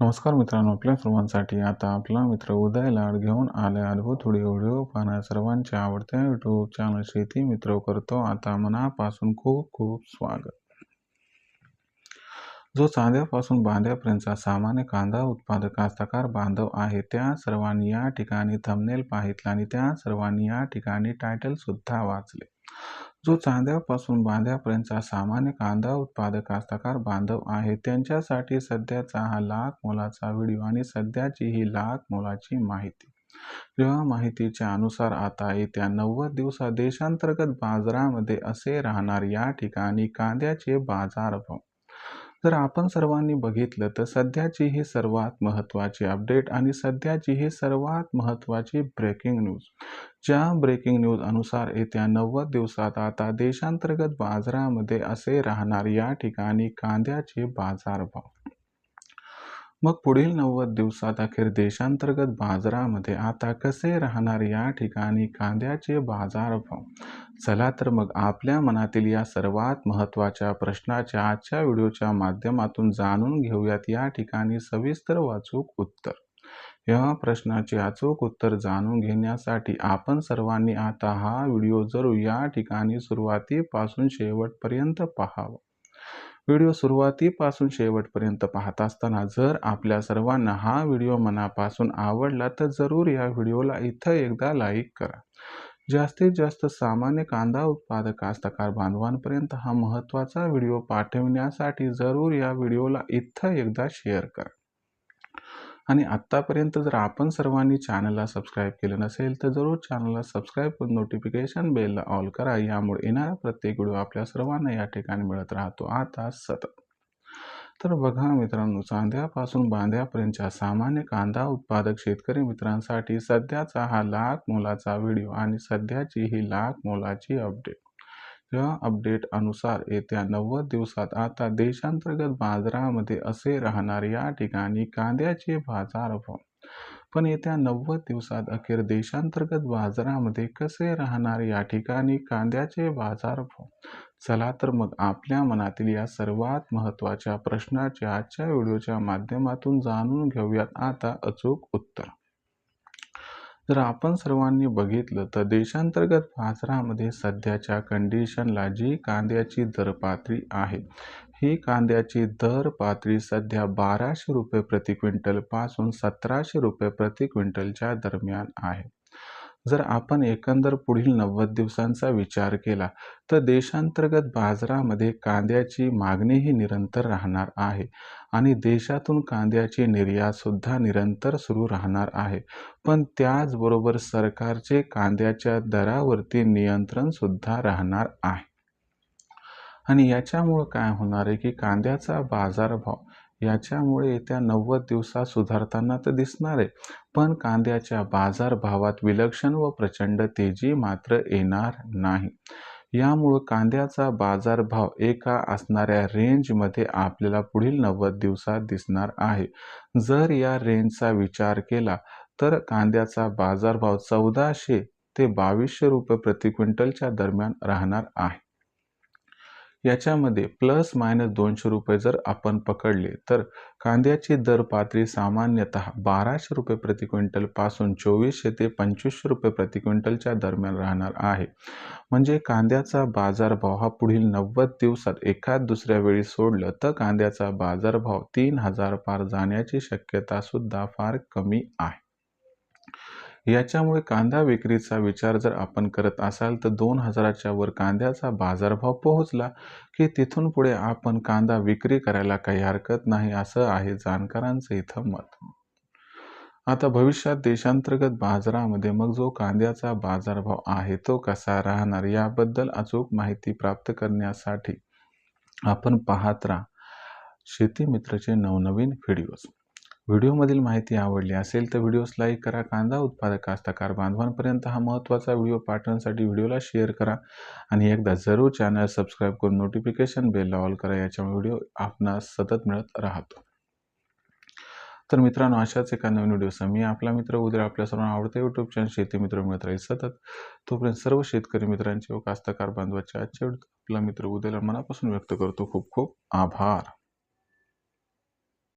नमस्कार मित्रांनो आपल्या सर्वांसाठी आता आपला मित्र उदय लाड घेऊन आले अद्भुत व्हिडिओ व्हिडिओ पाहण्या सर्वांच्या आवडत्या यूट्यूब चॅनल शेती मित्र करतो. आता मनापासून खूप खूप स्वागत. जो चांद्यापासून बांध्यापर्यंतचा सामान्य कांदा उत्पादक कास्तकार बांधव आहे त्या सर्वांनी या ठिकाणी थंबनेल पाहितला आणि त्या सर्वांनी या ठिकाणी टायटलसुद्धा वाचले. जो चांद्यापासून बांध्यापर्यंतचा सामान्य कांदा उत्पादक कास्तकार बांधव आहे त्यांच्यासाठी सध्याचा हा लाख मोलाचा व्हिडिओ आणि सध्याची ही लाख मोलाची माहिती. जेव्हा माहितीच्या अनुसार आता येत्या नव्वद दिवसात देशांतर्गत बाजारामध्ये असे राहणार या ठिकाणी कांद्याचे बाजारभाव जर आपण सर्वांनी बघितलं तर सध्याची ही सर्वात महत्त्वाची अपडेट आणि सध्याची ही सर्वात महत्त्वाची ब्रेकिंग न्यूज ज्या ब्रेकिंग न्यूज अनुसार येत्या नव्वद दिवसात आता देशांतर्गत बाजारामध्ये असे राहणार या ठिकाणी कांद्याचे बाजारभाव. मग पुढील नव्वद दिवसात अखेर देशांतर्गत बाजारामध्ये आता कसे राहणार या ठिकाणी कांद्याचे बाजारभाव? चला तर मग आपल्या मनातील या सर्वात महत्त्वाच्या प्रश्नाच्या आजच्या व्हिडिओच्या माध्यमातून जाणून घेऊयात या ठिकाणी सविस्तर वाचूक उत्तर. या प्रश्नाचे अचूक उत्तर जाणून घेण्यासाठी आपण सर्वांनी आता हा व्हिडिओ जरूर या ठिकाणी सुरुवातीपासून शेवटपर्यंत पाहावा. व्हिडिओ सुरुवातीपासून शेवटपर्यंत पाहत असताना जर आपल्या सर्वांना हा व्हिडिओ मनापासून आवडला तर जरूर या व्हिडिओला इथं एकदा लाईक करा. जास्तीत जास्त सामान्य कांदा उत्पादक कास्तकार बांधवांपर्यंत हा महत्त्वाचा व्हिडिओ पाठवण्यासाठी जरूर या व्हिडिओला इथं एकदा शेअर करा. आणि आत्तापर्यंत जर आपण सर्वांनी चॅनलला सबस्क्राईब केलं नसेल तर जरूर चॅनलला सबस्क्राईब करून नोटिफिकेशन बेलला ऑल करा. यामुळे येणारा प्रत्येक व्हिडिओ आपल्या सर्वांना या ठिकाणी मिळत राहतो. आता सतत. तर बघा मित्रांनो चांद्यापासून बांध्यापर्यंतच्या सामान्य कांदा उत्पादक शेतकरी मित्रांसाठी सध्याचा हा लाख मोलाचा व्हिडिओ आणि सध्याची ही लाख मोलाची अपडेट अपडेट अनुसार येत्या नव्वद दिवसात आता देशांतर्गत बाजारामध्ये असे राहणार या ठिकाणी कांद्याचे बाजारभाव पण येत्या नव्वद दिवसात अखेर देशांतर्गत बाजारामध्ये कसे राहणार या ठिकाणी कांद्याचे बाजारभाव चला तर मग आपल्या मनातील या सर्वात महत्त्वाच्या प्रश्नाचे आजच्या व्हिडिओच्या माध्यमातून जाणून घेऊयात. आता अचूक उत्तर. जर आपण सर्वांनी बघितलं तर देशांतर्गत बाजारामध्ये सध्याच्या कंडिशनला जी कांद्याची दर पातळी आहे ही कांद्याची दर पातळी सध्या बाराशे रुपये प्रति क्विंटलपासून सतराशे रुपये प्रति क्विंटलच्या दरम्यान आहे. जर आपण एकंदर पुढील नव्वद दिवसांचा विचार केला तर देशांतर्गत बाजारामध्ये कांद्याची मागणीही निरंतर राहणार आहे आणि देशातून कांद्याची निर्यातसुद्धा निरंतर सुरू राहणार आहे. पण त्याचबरोबर सरकारचे कांद्याच्या दरावरती नियंत्रणसुद्धा राहणार आहे. आणि याच्यामुळं काय होणार आहे की कांद्याचा बाजारभाव याच्यामुळे येत्या नव्वद दिवसात सुधारताना तर दिसणार. आहे पण कांद्याच्या बाजारभावात विलक्षण व प्रचंड तेजी मात्र येणार नाही. यामुळं कांद्याचा बाजारभाव एका असणाऱ्या रेंजमध्ये आपल्याला पुढील नव्वद दिवसात दिसणार आहे. जर या रेंजचा विचार केला तर कांद्याचा बाजारभाव चौदाशे ते बावीसशे रुपये प्रति क्विंटलच्या दरम्यान राहणार आहे. याच्यामध्ये प्लस मायनस दोनशे रुपये जर आपण पकडले तर कांद्याची दर पातळी सामान्यतः बाराशे रुपये प्रति क्विंटलपासून चोवीसशे ते पंचवीसशे रुपये प्रति क्विंटलच्या दरम्यान राहणार आहे. म्हणजे कांद्याचा बाजारभाव हा पुढील नव्वद दिवसात एखाद दुसऱ्या वेळी सोडलं तर कांद्याचा बाजारभाव तीन हजार पार जाण्याची शक्यता सुद्धा फार कमी आहे. याच्यामुळे कांदा विक्रीचा विचार जर आपण करत असाल तर दोन हजाराच्या वर कांद्याचा बाजारभाव पोहोचला की तिथून पुढे आपण कांदा विक्री करायला काही हरकत नाही असं आहे जाणकारांचं इथं मत. आता भविष्यात देशांतर्गत बाजारामध्ये मग जो कांद्याचा बाजारभाव आहे तो कसा राहणार याबद्दल अचूक माहिती प्राप्त करण्यासाठी आपण पाहत राहा. शेती मित्रचे नवनवीन व्हिडिओज व्हिडिओमधील माहिती आवडली असेल तर व्हिडिओस लाईक करा कांदा उत्पादक कास्तकार बांधवांपर्यंत हा महत्त्वाचा व्हिडिओ पाठवण्यासाठी व्हिडिओला शेअर करा आणि एकदा जरूर चॅनल सबस्क्राईब करून नोटिफिकेशन बेलला ऑल करा याच्यामुळे व्हिडिओ आपणास सतत मिळत राहतो. तर मित्रांनो अशाच एका नवीन व्हिडिओ मी आपला मित्र उद्या आपल्या सर्वांना आवडते यूट्यूब चॅनल शेती मित्र मिळत राहील सतत. तोपर्यंत सर्व शेतकरी मित्रांचे व कास्तकार बांधवाचे आजच्या आपला मित्र उद्याला मनापासून व्यक्त करतो खूप खूप आभार.